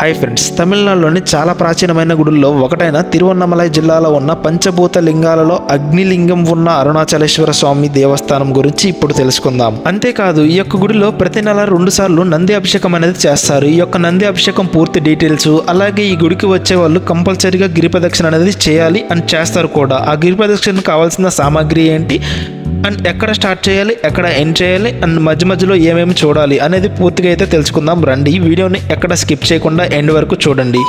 Hi friends తమిళనాడులోని చాలా ప్రాచీనమైన గుడుల్లో ఒకటైన తిరువన్నమలై జిల్లాలో ఉన్న పంచభూత లింగాలలో అగ్నిలింగం ఉన్న అరుణాచలేశ్వర స్వామి దేవస్థానం గురించి ఇప్పుడు తెలుసుకుందాం. అంతేకాదు ఈ యొక్క గుడిలో ప్రతి నెల రెండు సార్లు నంది అభిషేకం అనేది చేస్తారు. ఈ యొక్క నంది అభిషేకం పూర్తి డీటెయిల్స్ అలాగే ఈ గుడికి వచ్చే వాళ్ళు కంపల్సరీగా గిరిప్రదక్షిణ అనేది చేయాలి అని చేస్తారు కూడా. ఆ గిరి ప్రదక్షిణకు కావాల్సిన సామాగ్రి ఏంటి? అండ్ ఎక్కడ స్టార్ట్ చేయాలి ఎక్కడ ఎండ్ చేయాలి అండ్ మధ్య మధ్యలో ఏమేమి చూడాలి అనేది పూర్తిగా అయితే తెలుసుకుందాం. రండి ఈ వీడియోని ఎక్కడ స్కిప్ చేయకుండా ఎండ్ వరకు చూడండి.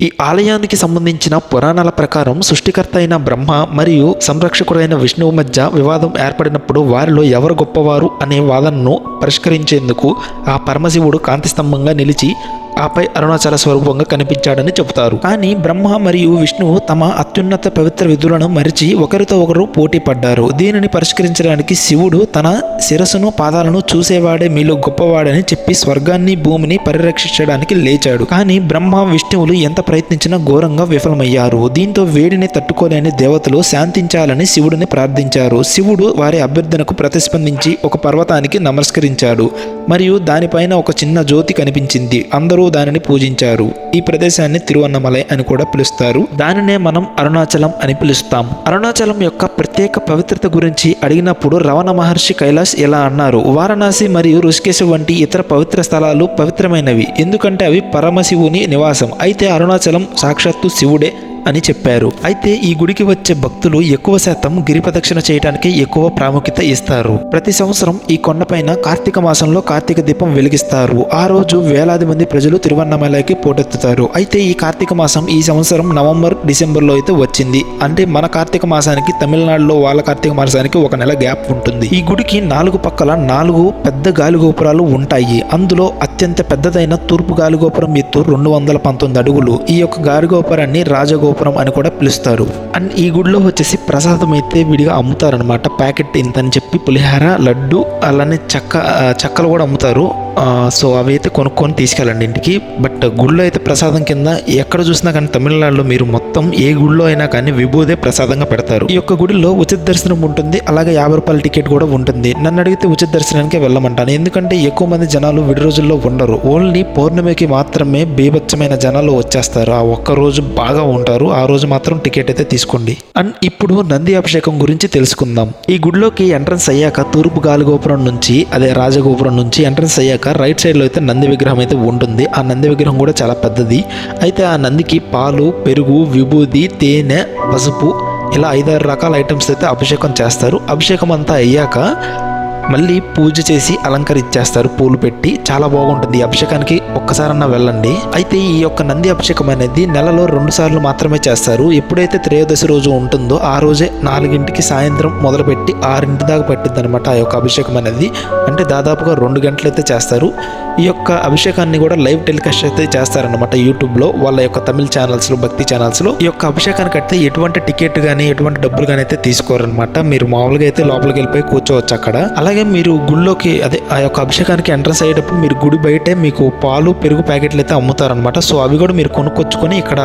ఈ ఆలయానికి సంబంధించిన పురాణాల ప్రకారం సృష్టికర్త అయిన బ్రహ్మ మరియు సంరక్షకుడైన విష్ణువు మధ్య వివాదం ఏర్పడినప్పుడు వారిలో ఎవరు గొప్పవారు అనే వాదనను పరిష్కరించేందుకు ఆ పరమశివుడు కాంతి స్తంభంగా నిలిచి ఆపై అరుణాచల స్వరూపంగా కనిపించాడని చెబుతారు. కానీ బ్రహ్మ మరియు విష్ణువు తమ అత్యున్నత పవిత్ర విధులను మరిచి ఒకరితో ఒకరు పోటీ పడ్డారు. దీనిని పరిష్కరించడానికి శివుడు తన శిరస్సును పాదాలను చూసేవాడే మీలో గొప్పవాడని చెప్పి స్వర్గాన్ని భూమిని పరిరక్షించడానికి లేచాడు. కానీ బ్రహ్మ విష్ణువులు ఎంత ప్రయత్నించినా ఘోరంగా విఫలమయ్యారు. దీంతో వేడిని తట్టుకోలేని దేవతలు శాంతించాలని శివుడిని ప్రార్థించారు. శివుడు వారి అభ్యర్థనకు ప్రతిస్పందించి ఒక పర్వతానికి నమస్కరించాడు. మరియు దానిపైన ఒక చిన్న జ్యోతి కనిపించింది. అందరూ దానిని పూజించారు. ఈ ప్రదేశాన్ని తిరువన్నమలై అని కూడా పిలుస్తారు. దానినే మనం అరుణాచలం అని పిలుస్తాం. అరుణాచలం యొక్క ప్రత్యేక పవిత్రత గురించి అడిగినప్పుడు రవణ మహర్షి కైలాస్ ఇలా అన్నారు? వారణాసి మరియు ఋషికేశ వంటి ఇతర పవిత్ర స్థలాలు పవిత్రమైనవి. ఎందుకంటే అవి పరమశివుని నివాసం. అయితే అరుణాచలం సాక్షాత్తు శివుడే. అని చెప్పారు. అయితే ఈ గుడికి వచ్చే భక్తులు ఎక్కువ శాతం గిరి ప్రదక్షిణ చేయడానికి ఎక్కువ ప్రాముఖ్యత ఇస్తారు. ప్రతి సంవత్సరం ఈ కొండపైన కార్తీక మాసంలో కార్తీక దీపం వెలిగిస్తారు. ఆ రోజు వేలాది మంది ప్రజలు తిరువన్నమలైకి పోటెత్తుతారు. అయితే ఈ కార్తీక మాసం ఈ సంవత్సరం నవంబర్ డిసెంబర్లో అయితే వచ్చింది. అంటే మన కార్తీక మాసానికి తమిళనాడులో వాళ్ళ కార్తీక మాసానికి ఒక నెల గ్యాప్ ఉంటుంది. ఈ గుడికి నాలుగు పక్కల నాలుగు పెద్ద గాలి గోపురాలు ఉంటాయి. అందులో అత్యంత పెద్దదైన తూర్పు గాలి గోపురం ఎత్తు రెండు వందల పంతొమ్మిది అడుగులు. ఈ యొక్క గాలి గోపురాన్ని రాజగోపురం అని కూడా పిలుస్తారు. అండ్ ఈ గుడిలో వచ్చేసి ప్రసాదం అయితే విడిగా అమ్ముతారనమాట ప్యాకెట్ ఇంత అని చెప్పి పులిహార లడ్డు అలానే చెక్క చక్కలు చెక్కలు కూడా అమ్ముతారు. సో అవి అయితే కొనుక్కొని తీసుకెళ్ళండి ఇంటికి. బట్ గుడిలో అయితే ప్రసాదం కింద ఎక్కడ చూసినా కానీ తమిళనాడులో మీరు మొత్తం ఏ గుళ్ళో అయినా కానీ విభూదే ప్రసాదంగా పెడతారు. ఈ యొక్క గుడిలో ఉచిత దర్శనం ఉంటుంది. అలాగే యాభై రూపాయల టికెట్ కూడా ఉంటుంది. నన్ను అడిగితే ఉచిత దర్శనానికి వెళ్ళమంటాను. ఎందుకంటే ఎక్కువ మంది జనాలు విడి రోజుల్లో ఉండరు. ఓన్లీ పౌర్ణమికి మాత్రమే బీభత్సమైన జనాలు వచ్చేస్తారు. ఆ ఒక్క రోజు బాగా ఉంటారు. ఆ రోజు మాత్రం టికెట్ అయితే తీసుకోండి. అండ్ ఇప్పుడు నంది అభిషేకం గురించి తెలుసుకుందాం. ఈ గుడిలోకి ఎంట్రన్స్ అయ్యాక తూర్పు గాలిగోపురం నుంచి అదే రాజగోపురం నుంచి ఎంట్రన్స్ అయ్యాక రైట్ సైడ్లో అయితే నంది విగ్రహం అయితే ఉంటుంది. ఆ నంది విగ్రహం కూడా చాలా పెద్దది. అయితే ఆ నందికి పాలు పెరుగు విభూది తేనె పసుపు ఇలా ఐదారు రకాల ఐటమ్స్ అయితే అభిషేకం చేస్తారు. అభిషేకం అంతా అయ్యాక మళ్ళీ పూజ చేసి అలంకరించేస్తారు పూలు పెట్టి. చాలా బాగుంటుంది అభిషేకానికి. ఒక్కసారన్నా వెళ్ళండి. అయితే ఈ యొక్క నంది అభిషేకం అనేది నెలలో రెండు సార్లు మాత్రమే చేస్తారు. ఎప్పుడైతే త్రయోదశి రోజు ఉంటుందో ఆ రోజే నాలుగింటికి సాయంత్రం మొదలుపెట్టి ఆరింటి దాకా పట్టింది అనమాట ఆ యొక్క అభిషేకం అనేది. అంటే దాదాపుగా రెండు గంటలైతే చేస్తారు. ఈ యొక్క అభిషేకాన్ని కూడా లైవ్ టెలికాస్ట్ అయితే చేస్తారనమాట యూట్యూబ్లో వాళ్ళ యొక్క తమిళ ఛానల్స్లో భక్తి ఛానల్స్లో ఈ యొక్క అభిషేకానికి అయితే ఎటువంటి టికెట్ కానీ ఎటువంటి డబ్బులు కానీ అయితే తీసుకోరనమాట మీరు మామూలుగా అయితే లోపలికి వెళ్ళిపోయి కూర్చోవచ్చు అక్కడ. అలాగే మీరు గుడిలోకి అదే ఆ యొక్క అభిషేకానికి ఎంట్రన్స్ అయ్యేటప్పుడు మీరు గుడి బయటే మీకు పాలు పెరుగు ప్యాకెట్లు అయితే అమ్ముతారనమాట సో అవి కూడా మీరు కొనుక్కొచ్చుకొని ఇక్కడ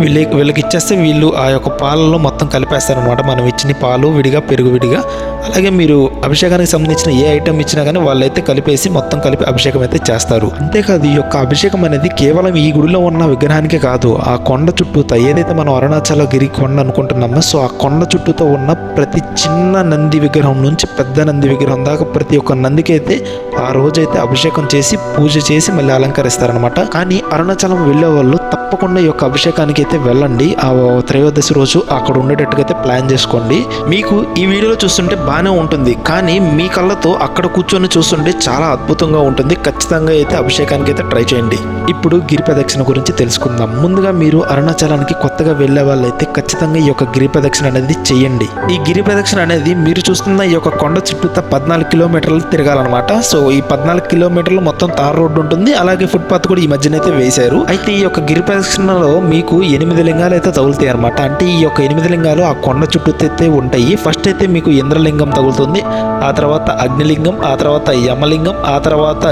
వీళ్ళకి వీళ్ళకి ఇచ్చేస్తే వీళ్ళు ఆ యొక్క పాలలో మొత్తం కలిపేస్తారనమాట మనం ఇచ్చిన పాలు విడిగా పెరుగు విడిగా. అలాగే మీరు అభిషేకానికి సంబంధించిన ఏ ఐటమ్ ఇచ్చినా కానీ వాళ్ళైతే కలిపేసి మొత్తం కలిపి అభిషేకం అయితే చేస్తారు. అంతేకాదు ఈ యొక్క అభిషేకం అనేది కేవలం ఈ గుడిలో ఉన్న విగ్రహానికే కాదు ఆ కొండ చుట్టూతో ఏదైతే మనం అరుణాచల గిరి కొండ అనుకుంటున్నామో సో ఆ కొండ చుట్టూతో ఉన్న ప్రతి చిన్న నంది విగ్రహం నుంచి పెద్ద నంది విగ్రహం దాకా ప్రతి ఒక్క నందికి అయితే ఆ రోజైతే అభిషేకం చేసి పూజ చేసి మళ్ళీ అలంకరిస్తారనమాట కానీ అరుణాచలం వెళ్ళే వాళ్ళు తప్పకుండా ఈ యొక్క అభిషేకానికి అయితే వెళ్ళండి. ఆ త్రయోదశి రోజు అక్కడ ఉండేటట్టుగా అయితే ప్లాన్ చేసుకోండి. మీకు ఈ వీడియోలో చూస్తుంటే బాగా బాగానే ఉంటుంది. కానీ మీ కళ్ళతో అక్కడ కూర్చొని చూస్తుంటే చాలా అద్భుతంగా ఉంటుంది. ఖచ్చితంగా అయితే అభిషేకానికి అయితే ట్రై చేయండి. ఇప్పుడు గిరి ప్రదక్షిణ గురించి తెలుసుకుందాం. ముందుగా మీరు అరుణాచలానికి కొత్తగా వెళ్ళే వాళ్ళైతే ఖచ్చితంగా ఈ యొక్క గిరి ప్రదక్షిణ అనేది చేయండి. ఈ గిరి ప్రదక్షిణ అనేది మీరు చూస్తున్న ఈ యొక్క కొండ చుట్టూ పద్నాలుగు కిలోమీటర్లు తిరగాలన్నమాట. సో ఈ పద్నాలుగు కిలోమీటర్లు మొత్తం తార్ రోడ్డు ఉంటుంది. అలాగే ఫుట్పాత్ కూడా ఈ మధ్యనైతే వేశారు. అయితే ఈ యొక్క గిరి ప్రదక్షిణలో మీకు ఎనిమిది లింగాలు అయితే తగులుతాయి అనమాట అంటే ఈ యొక్క ఎనిమిది లింగాలు ఆ కొండ చుట్టూ అయితే ఉంటాయి. ఫస్ట్ అయితే మీకు ఇంద్రలింగం తగులుతుంది. ఆ తర్వాత అగ్నిలింగం ఆ తర్వాత యమలింగం ఆ తర్వాత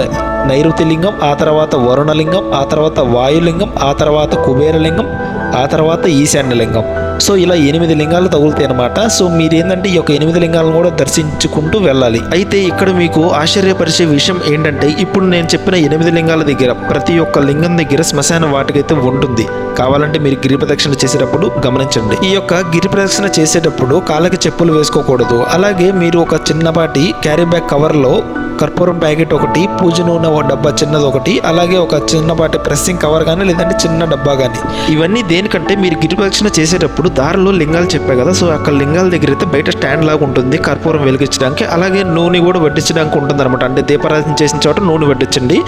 నైరుతి లింగం ఆ తర్వాత వరుణలింగం ఆ తర్వాత వాయులింగం ఆ తర్వాత కుబేరలింగం ఆ తర్వాత ఈశాన్యలింగం. సో ఇలా ఎనిమిది లింగాలు తగులుతాయి అనమాట సో మీరు ఏంటంటే ఈ యొక్క ఎనిమిది లింగాలను కూడా దర్శించుకుంటూ వెళ్ళాలి. అయితే ఇక్కడ మీకు ఆశ్చర్యపరిచే విషయం ఏంటంటే ఇప్పుడు నేను చెప్పిన ఎనిమిది లింగాల దగ్గర ప్రతి ఒక్క లింగం దగ్గర శ్మశాన వాటికైతే ఉంటుంది. కావాలంటే మీరు గిరి ప్రదక్షిణ చేసేటప్పుడు గమనించండి. ఈ యొక్క గిరి ప్రదక్షిణ చేసేటప్పుడు కాళ్ళకి చెప్పులు వేసుకోకూడదు. అలాగే మీరు ఒక చిన్నపాటి క్యారీ బ్యాగ్ కవర్లో కర్పూరం ప్యాకెట్ ఒకటి పూజ నూనె ఒక డబ్బా చిన్నది ఒకటి అలాగే ఒక చిన్నపాటి ప్రెస్సింగ్ కవర్ కానీ లేదంటే చిన్న డబ్బా కానీ ఇవన్నీ దేనికంటే మీరు గిరి ప్రదక్షిణ చేసేటప్పుడు దారిలో లింగాలు చెప్పే కదా సో అక్కడ లింగాల దగ్గర అయితే బయట స్టాండ్ లాగా ఉంటుంది కర్పూరం వెలిగించడానికి. అలాగే నూనె కూడా వడ్డించడానికి ఉంటుంది అనమాట అంటే దీపారాధన చేసిన చోట నూనె వడ్డించండి.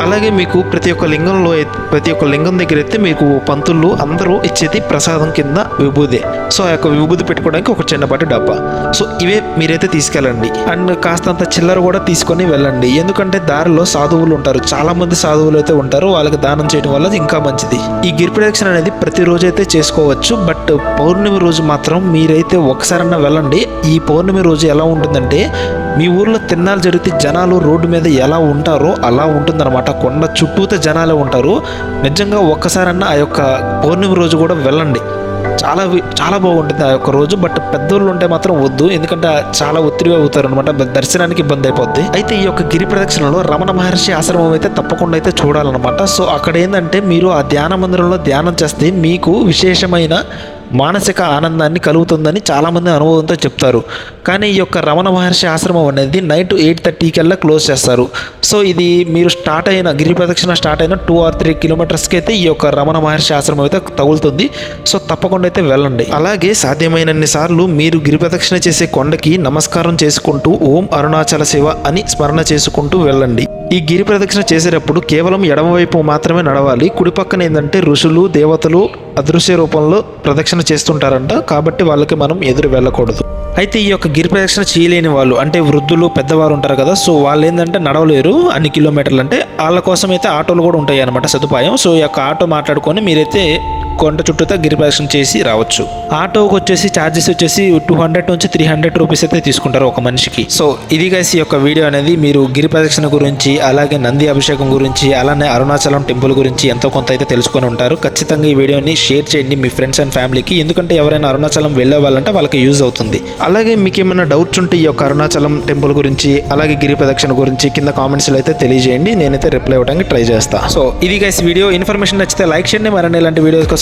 అలాగే మీకు ప్రతి ఒక్క లింగంలో అయితే- ప్రతి ఒక్క లింగం దగ్గర అయితే మీకు పంతులు అందరూ ఇచ్చేది ప్రసాదం కింద విభూదే. సో ఆ యొక్క విభూది పెట్టుకోవడానికి ఒక చిన్నపాటి డబ్బా. సో ఇవే మీరైతే తీసుకెళ్ళండి. అండ్ కాస్తంత చిల్లర కూడా తీసుకొని వెళ్ళండి. ఎందుకంటే దారిలో సాధువులు ఉంటారు. చాలామంది సాధువులు అయితే ఉంటారు. వాళ్ళకి దానం చేయడం వల్ల ఇంకా మంచిది. ఈ గిరి ప్రదక్షిణ అనేది ప్రతిరోజు అయితే చేసుకోవచ్చు. బట్ పౌర్ణమి రోజు మాత్రం మీరైతే ఒకసారన్నా వెళ్ళండి. ఈ పౌర్ణమి రోజు ఎలా ఉంటుందంటే మీ ఊర్లో తిన్నాలు జరిగితే జనాలు రోడ్డు మీద ఎలా ఉంటారో అలా ఉంటుందన్నమాట. కొండ చుట్టూత జనాలే ఉంటారు. నిజంగా ఒక్కసారన్నా ఆ యొక్క పౌర్ణమి రోజు కూడా వెళ్ళండి. చాలా చాలా బాగుంటుంది ఆ యొక్క రోజు. బట్ పెద్దోళ్ళు ఉంటే మాత్రం వద్దు. ఎందుకంటే చాలా ఒత్తిడిగా అవుతారు అనమాట దర్శనానికి ఇబ్బంది అయిపోద్ది. అయితే ఈ యొక్క గిరి ప్రదక్షిణలో రమణ మహర్షి ఆశ్రమం అయితే తప్పకుండా అయితే చూడాలన్నమాట. సో అక్కడ ఏంటంటే మీరు ఆ ధ్యాన మందిరంలో ధ్యానం చేస్తే మీకు విశేషమైన మానసిక ఆనందాన్ని కలుగుతుందని చాలామంది అనుభవంతో చెప్తారు. కానీ ఈ యొక్క రమణ మహర్షి ఆశ్రమం అనేది నైట్ ఎయిట్ థర్టీ కల్లా క్లోజ్ చేస్తారు. సో ఇది మీరు స్టార్ట్ అయిన గిరి ప్రదక్షిణ స్టార్ట్ అయిన టూ ఆర్ త్రీ కిలోమీటర్స్కి అయితే ఈ యొక్క రమణ మహర్షి ఆశ్రమం అయితే తగులుతుంది. సో తప్పకుండా అయితే వెళ్ళండి. అలాగే సాధ్యమైనన్ని సార్లు మీరు గిరి ప్రదక్షిణ చేసే కొండకి నమస్కారం చేసుకుంటూ ఓం అరుణాచల శివ అని స్మరణ చేసుకుంటూ వెళ్ళండి. ఈ గిరి ప్రదక్షిణ చేసేటప్పుడు కేవలం ఎడమవైపు మాత్రమే నడవాలి. కుడి పక్కన ఏంటంటే ఋషులు దేవతలు అదృశ్య రూపంలో ప్రదక్షిణ చేస్తుంటారంట. కాబట్టి వాళ్ళకి మనం ఎదురు వెళ్ళకూడదు. అయితే ఈ యొక్క గిరి ప్రదక్షిణ చేయలేని వాళ్ళు అంటే వృద్ధులు పెద్దవారు ఉంటారు కదా సో వాళ్ళు ఏంటంటే నడవలేరు అన్ని కిలోమీటర్లు. అంటే వాళ్ళ కోసం అయితే ఆటోలు కూడా ఉంటాయి అనమాట సదుపాయం. సో ఈ యొక్క ఆటో మాట్లాడుకొని మీరైతే కొండ చుట్టూతో గిరిప్రదక్షిణ చేసి రావచ్చు. ఆటోకి వచ్చేసి ఛార్జెస్ వచ్చేసి టూ హండ్రెడ్ నుంచి త్రీ హండ్రెడ్ రూపీస్ అయితే తీసుకుంటారు ఒక మనిషికి. సో ఇది గైస్ యొక్క వీడియో అనేది మీరు గిరిప్రదక్షిణ గురించి అలాగే నంది అభిషేకం గురించి అలానే అరుణాచలం టెంపుల్ గురించి ఎంతో కొంత అయితే తెలుసుకొని ఉంటారు. ఖచ్చితంగా ఈ వీడియోని షేర్ చేయండి మీ ఫ్రెండ్స్ అండ్ ఫ్యామిలీకి ఎందుకంటే ఎవరైనా అరుణాచలం వెళ్ళే వాళ్ళంటే వాళ్ళకి యూజ్ అవుతుంది. అలాగే మీకు ఏమైనా డౌట్స్ ఉంటే ఈ యొక్క అరుణాచలం టెంపుల్ గురించి అలాగే గిరి ప్రదక్షిణ గురించి కింద కామెంట్స్లో అయితే తెలియజేయండి. నేనైతే రిప్లై ఇవ్వడానికి ట్రై చేస్తా. సో ఇది గైస్ వీడియో. ఇన్ఫర్మేషన్ నచ్చితే లైక్ చేయండి. మరిన్ని ఇలాంటి వీడియోస్ కోసం